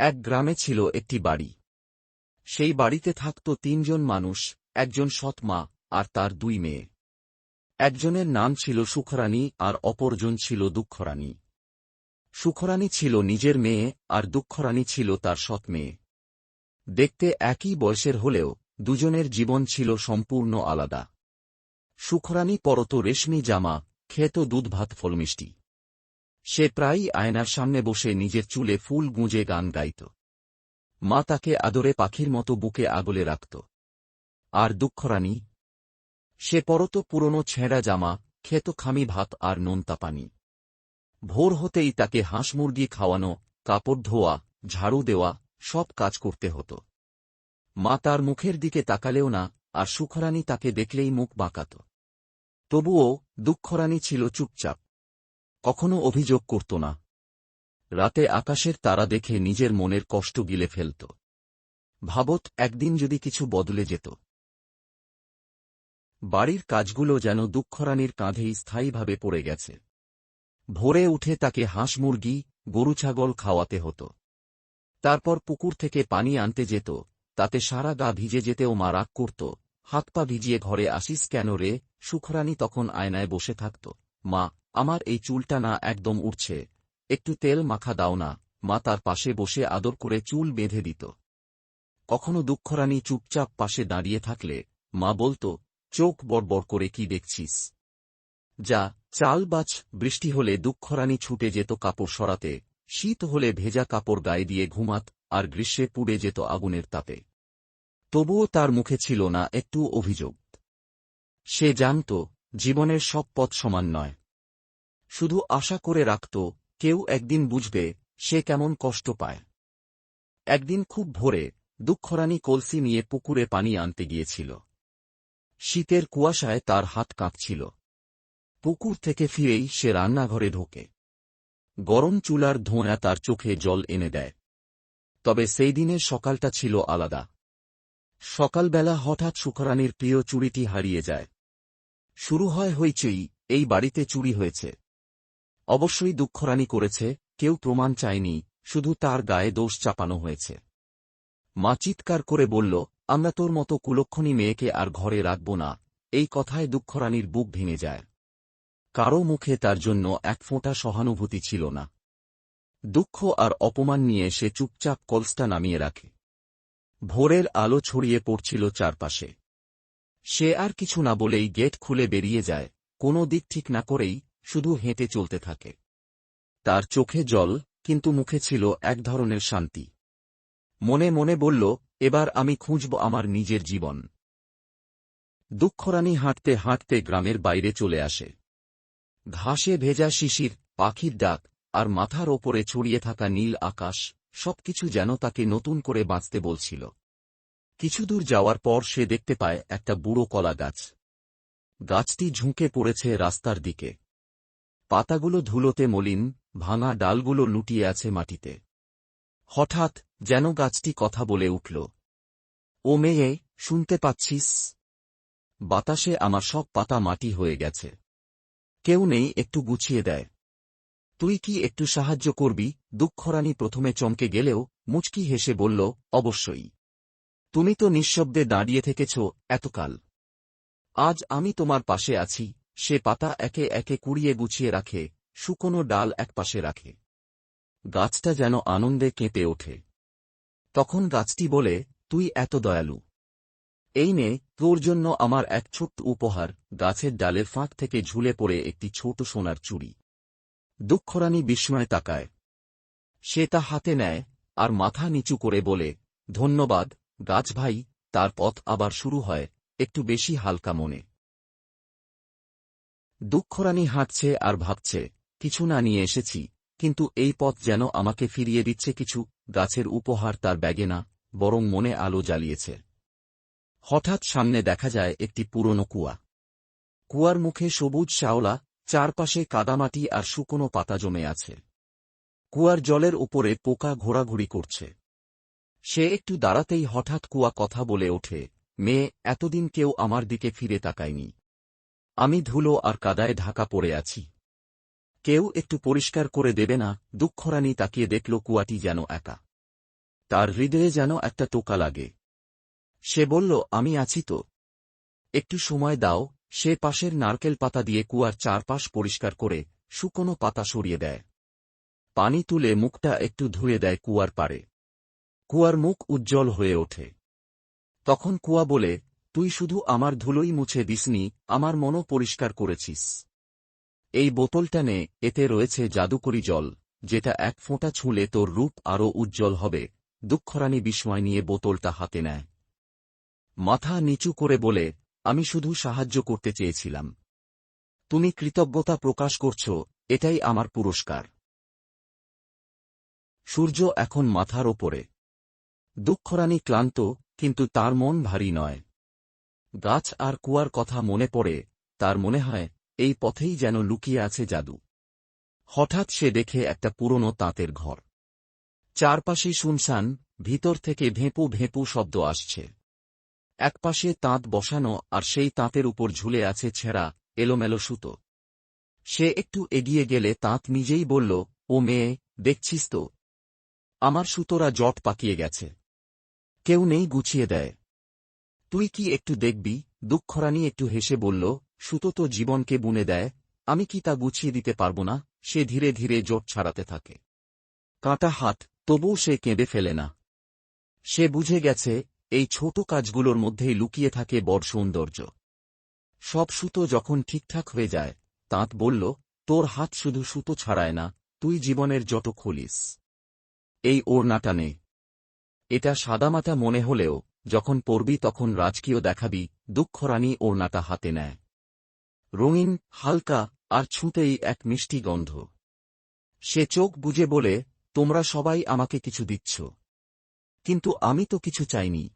এক গ্রামে ছিল একটি বাড়ি। সেই বাড়িতে থাকত তিনজন মানুষ, একজন সৎ মা আর তার দুই মেয়ে। একজনের নাম ছিল সুখরানী আর অপরজন ছিল দুঃখরানী। সুখরানী ছিল নিজের মেয়ে আর দুঃখরানী ছিল তার সৎ মেয়ে। দেখতে একই বয়সের হলেও দুজনের জীবন ছিল সম্পূর্ণ আলাদা। সুখরানী পরত রেশমি জামা, খেত দুধ ভাত ফলমিষ্টি। সে প্রায়ই আয়নার সামনে বসে নিজের চুলে ফুল গুঁজে গান গাইত। মা তাকে আদরে পাখির মতো বুকে আগলে রাখত। আর দুঃখরানী, সে পরত পুরনো ছেঁড়া জামা, খেত খামি ভাত আর নোনতা পানি। ভোর হতেই তাকে হাঁস মুরগি খাওয়ানো, কাপড় ধোয়া, ঝাড়ু দেওয়া, সব কাজ করতে হতো। মা তার মুখের দিকে তাকালেও না, আর সুখরানী তাকে দেখলেই মুখ বাঁকাত। তবুও দুঃখরানী ছিল চুপচাপ। কখনো অভিযোগ করত না। রাতে আকাশের তারা দেখে নিজের মনের কষ্ট গিলে ফেলত। ভাবত একদিন যদি কিছু বদলে যেত। বাড়ির কাজগুলো যেন দুঃখরানীর কাঁধেই স্থায়ীভাবে পড়ে গেছে। ভোরে উঠে তাকে হাঁস মুরগি, গরু ছাগল খাওয়াতে হতো। তারপর পুকুর থেকে পানি আনতে যেত, তাতে সারা গা ভিজে যেতেও মা রাগ করত। হাত পা ভিজিয়ে ঘরে আসিস কেন রে? সুখরানী তখন আয়নায় বসে থাকত। মা আমার এই চুলটা না একদম উঠছে একটু তেল মাখা দাও না, মা তার পাশে বসে আদর করে চুল বেঁধে দিত। কখনো দুঃখরানী চুপচাপ পাশে দাঁড়িয়ে থাকলে, মা বলত, চোখ বড়বড় করে কি দেখছিস? যা, চাল বাছ, বৃষ্টি হলে দুঃখরানী ছুটে যেত কাপড় সরাতে, শীত হলে ভেজা কাপড় গায়ে দিয়ে ঘুমাত, আর গ্রীষ্মে পুড়ে যেত আগুনের তাপে। তবুও তার মুখে ছিল না একটু অভিযোগ। সে জানত, জীবনের সব পথ সমান নয়। শুধু আশা করে রাখত, কেউ একদিন বুঝবে সে কেমন কষ্ট পায়। একদিন খুব ভোরে দুঃখরানী কলসি নিয়ে পুকুরে পানি আনতে গিয়েছিল। শীতের কুয়াশায় তার হাত কাঁপছিল। পুকুর থেকে ফিরেই সে রান্নাঘরে ঢোকে। গরম চুলার ধোঁয়া তার চোখে জল এনে দেয়। তবে সেই দিনের সকালটা ছিল আলাদা। সকালবেলা হঠাৎ সুখরানীর প্রিয় চুরিটি হারিয়ে যায়। শুরু হয় হইচই, এই বাড়িতে চুরি হয়েছে। অবশ্যই দুঃখরানি করেছে, কেউ প্রমাণ চায়নি, শুধু তার গায়ে দোষ চাপানো হয়েছে। মা চিৎকার করে বলল, আমরা তোর মতো কুলক্ষণী মেয়েকে আর ঘরে রাখব না, এই কথায় দুঃখরানীর বুক ভেঙে যায়। কারও মুখে তার জন্য এক ফোঁটা সহানুভূতি ছিল না। দুঃখ আর অপমান নিয়ে সে চুপচাপ কলসটা নামিয়ে রাখে। ভোরের আলো ছড়িয়ে পড়ছিল চারপাশে। সে আর কিছু না বলেই গেট খুলে বেরিয়ে যায়, কোনো দিক ঠিক না করেই শুধু হেঁটে চলতে থাকে। তার চোখে জল, কিন্তু মুখে ছিল এক ধরনের শান্তি। মনে মনে বলল, এবার আমি খুঁজব আমার নিজের জীবন। দুঃখরানী হাঁটতে হাঁটতে গ্রামের বাইরে চলে আসে। ঘাসে ভেজা শিশির, পাখির ডাক, আর মাথার ওপরে ছড়িয়ে থাকা নীল আকাশ, সবকিছু যেন তাকে নতুন করে বাঁচতে বলছিল। কিছুদূর যাওয়ার পর সে দেখতে পায় একটা বুড়ো কলা গাছ। গাছটি ঝুঁকে পড়েছে রাস্তার দিকে। পাতাগুলো ধুলোতে মলিন, ভাঙা ডালগুলো লুটিয়ে আছে মাটিতে। হঠাৎ যেন গাছটি কথা বলে উঠল, ও মেয়ে, শুনতে পাচ্ছিস? বাতাসে আমার সব পাতা মাটি হয়ে গেছে। কেউ নেই, একটু গুছিয়ে দেয়। তুই কি একটু সাহায্য করবি? দুঃখরানী প্রথমে চমকে গেলেও মুচকি হেসে বলল, অবশ্যই। তুমি তো নিঃশব্দে দাঁড়িয়ে থেকেছ এতকাল। আজ আমি তোমার পাশে আছি। সে পাতা একে একে কুড়িয়ে গুছিয়ে রাখে, শুকনো ডাল একপাশে রাখে। গাছটা যেন আনন্দে কেঁপে ওঠে। তখন গাছটি বলে, তুই এত দয়ালু। এই নে, তোর জন্য আমার এক ছোট্ট উপহার, গাছের ডালের ফাঁক থেকে ঝুলে পড়ে একটি ছোট সোনার চুড়ি। দুঃখরানী বিস্ময় তাকায়। সে তা হাতে নেয় আর মাথা নিচু করে বলে, ধন্যবাদ, গাছ ভাই, তার পথ আবার শুরু হয়, একটু বেশি হালকা মনে। দুঃখরানী হাঁটছে আর ভাবছে, কিছু না নিয়ে এসেছি, কিন্তু এই পথ যেন আমাকে ফিরিয়ে দিচ্ছে কিছু গাছের উপহার তার ব্যাগে না, বরং মনে আলো জ্বালিয়েছে। হঠাৎ সামনে দেখা যায় একটি পুরনো কুয়া। কুয়ার মুখে সবুজ শ্যাওলা, চারপাশে কাদামাটি আর শুকনো পাতা জমে আছে। কুয়ার জলের উপরে পোকা ঘোরাঘুরি করছে। সে একটু দাঁড়াতেই হঠাৎ কুয়া কথা বলে ওঠে, মেয়ে, এতদিন কেউ আমার দিকে ফিরে তাকায়নি। আমি ধুলো আর কাদায় ঢাকা পড়ে আছি। কেউ একটু পরিষ্কার করে দেবে না, দুঃখরানি তাকিয়ে দেখল কুয়াটি যেন একা। তার হৃদয়ে যেন একটা টোকা লাগে। সে বলল, আমি আছি তো। একটু সময় দাও। সে পাশের নারকেল পাতা দিয়ে কুয়ার চারপাশ পরিষ্কার করে শুকনো পাতা সরিয়ে দেয়। পানি তুলে মুখটা একটু ধুয়ে দেয় কুয়ার পারে কুয়ার মুখ উজ্জ্বল হয়ে ওঠে। তখন কুয়া বলে তুই শুধু আমার ধুলোই মুছে দিসনি, আমার মনও পরিষ্কার করেছিস। এই বোতলটা নে, এতে রয়েছে জাদুকরি জল, যেটা এক ফোঁটা ছুঁলে তোর রূপ আরও উজ্জ্বল হবে, দুঃখরানী বিস্ময় নিয়ে বোতলটা হাতে নেয়। মাথা নিচু করে বলে, আমি শুধু সাহায্য করতে চেয়েছিলাম। তুমি কৃতজ্ঞতা প্রকাশ করছ, এটাই আমার পুরস্কার। সূর্য এখন মাথার ওপরে। দুঃখরানী ক্লান্ত, কিন্তু তার মন ভারী নয়। গাছ আর কুয়ার কথা মনে পড়ে, তার মনে হয়, এই পথেই যেন লুকিয়ে আছে জাদু। হঠাৎ সে দেখে একটা পুরনো তাঁতের ঘর। চারপাশে শুনশান, ভিতর থেকে ভেঁপু ভেঁপু শব্দ আসছে। একপাশে তাঁত বসানো আর সেই তাঁতের উপর ঝুলে আছে ছেঁড়া, এলোমেলো সুতো। সে একটু এগিয়ে গেলে তাঁত নিজেই বলল, ও মেয়ে, দেখছিস তো? আমার সুতোরা জট পাকিয়ে গেছে। কেউ নেই গুছিয়ে দেয়। তুই কি একটু দেখবি? দুঃখরানী একটু হেসে বলল, সুতো তো জীবনকে বুনে দেয়, আমি কি তা গুছিয়ে দিতে পারব না? সে ধীরে ধীরে জোট ছাড়াতে থাকে। কাঁটা হাত, তবুও সে কেঁদে ফেলে না। সে বুঝে গেছে, এই ছোট কাজগুলোর মধ্যেই লুকিয়ে থাকে বড় সৌন্দর্য। সব সুতো যখন ঠিকঠাক হয়ে যায়, তাঁত বলল, তোর হাত শুধু সুতো ছাড়ায় না, তুই জীবনের যত খুলিস। এই ওড়নাটা নে। এটা সাদামাটা মনে হলেও যখন পড়বি তখন রাজকীয় দেখাবি দুঃখরানী ওড়নাটা হাতে নেয়। রঙিন, হালকা, আর ছুঁতেই এক মিষ্টি গন্ধ। সে চোখ বুঝে বলে, তোমরা সবাই আমাকে কিছু দিচ্ছ। কিন্তু আমি তো কিছু চাইনি।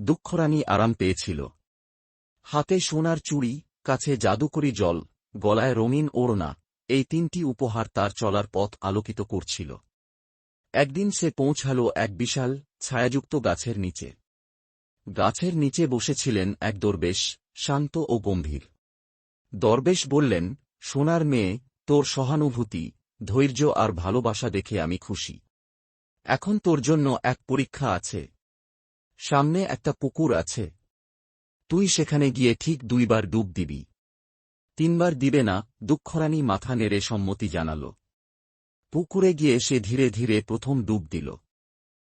দুঃখরানী আরাম পেয়েছিল। হাতে সোনার চুড়ি, কাছে জাদুকরি জল, গলায় রঙিন ওড়না, এই তিনটি উপহার তার চলার পথ আলোকিত করছিল। একদিন সে পৌঁছাল এক বিশাল, ছায়াযুক্ত গাছের নিচে। গাছের নিচে বসেছিলেন এক দরবেশ, শান্ত ও গম্ভীর। দরবেশ বললেন, সোনার মেয়ে, তোর সহানুভূতি, ধৈর্য আর ভালোবাসা দেখে আমি খুশি। এখন তোর জন্য এক পরীক্ষা আছে। সামনে একটা পুকুর আছে। তুই সেখানে গিয়ে ঠিক দুইবার ডুব দিবি। তিনবার দিবে না, দুঃখরানী মাথা নেড়ে সম্মতি জানাল। পুকুরে গিয়ে সে ধীরে ধীরে প্রথম ডুব দিল।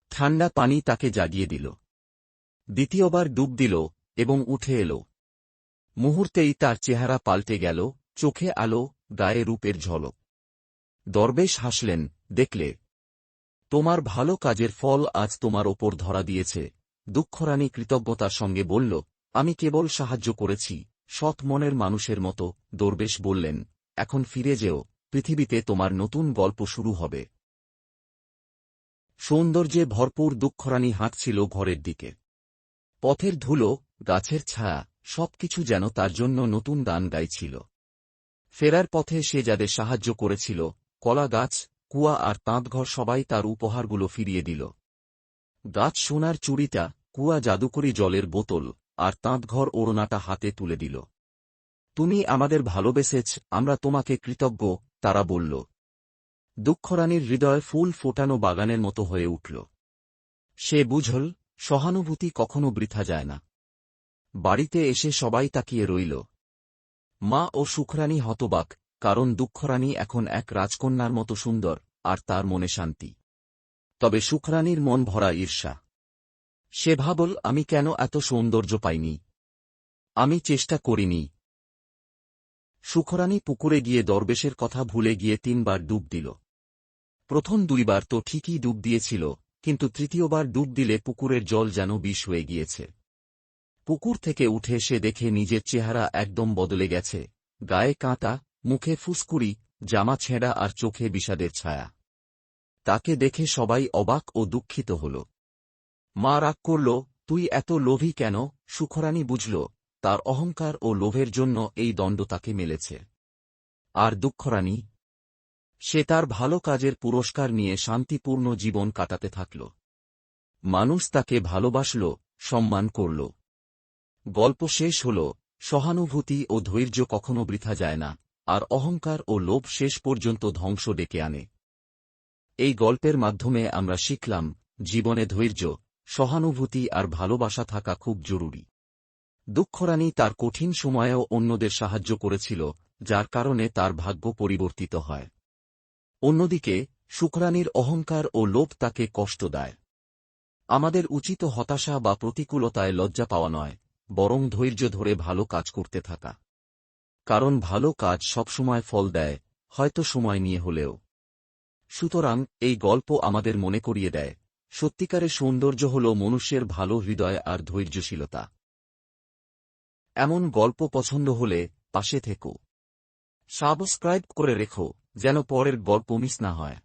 ঠান্ডা পানি তাকে জাগিয়ে দিল। দ্বিতীয়বার ডুব দিল এবং উঠে এল। মুহূর্তেই তার চেহারা পাল্টে গেল, চোখে আলো, গায়ে রূপের ঝলক। দরবেশ হাসলেন, দেখলে, তোমার ভালো কাজের ফল আজ তোমার ওপর ধরা দিয়েছে। দুঃখরানী কৃতজ্ঞতার সঙ্গে বলল, আমি কেবল সাহায্য করেছি। সৎ মনের মানুষের মতো দরবেশ বললেন, এখন ফিরে যেও। পৃথিবীতে তোমার নতুন গল্প শুরু হবে। সৌন্দর্যে ভরপুর দুঃখরানী হাঁটছিল ঘরের দিকে। পথের ধুলো, গাছের ছায়া, সবকিছু যেন তার জন্য নতুন গান গাইছিল। ফেরার পথে সে যাদের সাহায্য করেছিল, কলা গাছ, কুয়া আর তাঁতঘর সবাই তার উপহারগুলো ফিরিয়ে দিল। গাছ সোনার চুড়িটা, কুয়া জাদুকরি জলের বোতল আর তাঁতঘর ওড়নাটা হাতে তুলে দিল। তুমি আমাদের ভালোবেসেছ, আমরা তোমাকে কৃতজ্ঞ তারা বলল, দুঃখরানীর হৃদয় ফুল ফোটানো বাগানের মতো হয়ে উঠল। সে বুঝল, সহানুভূতি কখনো বৃথা যায় না। বাড়িতে এসে সবাই তাকিয়ে রইল। মা ও সুখরানী হতবাক, কারণ দুঃখরানী এখন এক রাজকন্যার মতো সুন্দর, আর তার মনে শান্তি। তবে সুখরানীর মন ভরা ঈর্ষা। সে ভাবল, আমি কেন এত সৌন্দর্য পাইনি? আমি চেষ্টা করিনি। সুখরানী পুকুরে গিয়ে দরবেশের কথা ভুলে গিয়ে তিনবার ডুব দিল। প্রথম দুইবার তো ঠিকই ডুব দিয়েছিল, কিন্তু তৃতীয়বার ডুব দিলে পুকুরের জল যেন বিষ হয়ে গিয়েছে। পুকুর থেকে উঠে সে দেখে নিজের চেহারা একদম বদলে গেছে, গায়ে কাঁটা, মুখে ফুসকুড়ি, জামা ছেঁড়া আর চোখে বিষাদের ছায়া। তাকে দেখে সবাই অবাক ও দুঃখিত হল। মা রাগ করল, তুই এত লোভী কেন? সুখরানী বুঝল তার অহংকার ও লোভের জন্য এই দণ্ড তাকে মেলেছে। আর দুঃখরানী, সে তার ভালো কাজের পুরস্কার নিয়ে শান্তিপূর্ণ জীবন কাটাতে থাকল। মানুষ তাকে ভালোবাসল, সম্মান করল। গল্প শেষ হল, সহানুভূতি ও ধৈর্য কখনো বৃথা যায় না, আর অহংকার ও লোভ শেষ পর্যন্ত ধ্বংস ডেকে আনে। এই গল্পের মাধ্যমে আমরা শিখলাম, জীবনে ধৈর্য, সহানুভূতি আর ভালোবাসা থাকা খুব জরুরি। দুঃখরানী তার কঠিন সময়েও অন্যদের সাহায্য করেছিল, যার কারণে তার ভাগ্য পরিবর্তিত হয়। অন্যদিকে শুক্রানীর অহংকার ও লোভ তাকে কষ্ট দেয়। আমাদের উচিত হতাশা বা প্রতিকূলতায় লজ্জা পাওয়া নয়, বরং ধৈর্য ধরে ভালো কাজ করতে থাকা। কারণ ভালো কাজ সবসময় ফল দেয়, হয়তো সময় নিয়ে হলেও। সুতরাং, এই গল্প আমাদের মনে করিয়ে দেয়, সত্যিকারের সৌন্দর্য হল মনুষ্যের ভালো হৃদয় আর ধৈর্যশীলতা। এমন গল্প পছন্দ হলে পাশে থেকো। সাবস্ক্রাইব করে রেখো, যেন পরের গল্প মিস না হয়।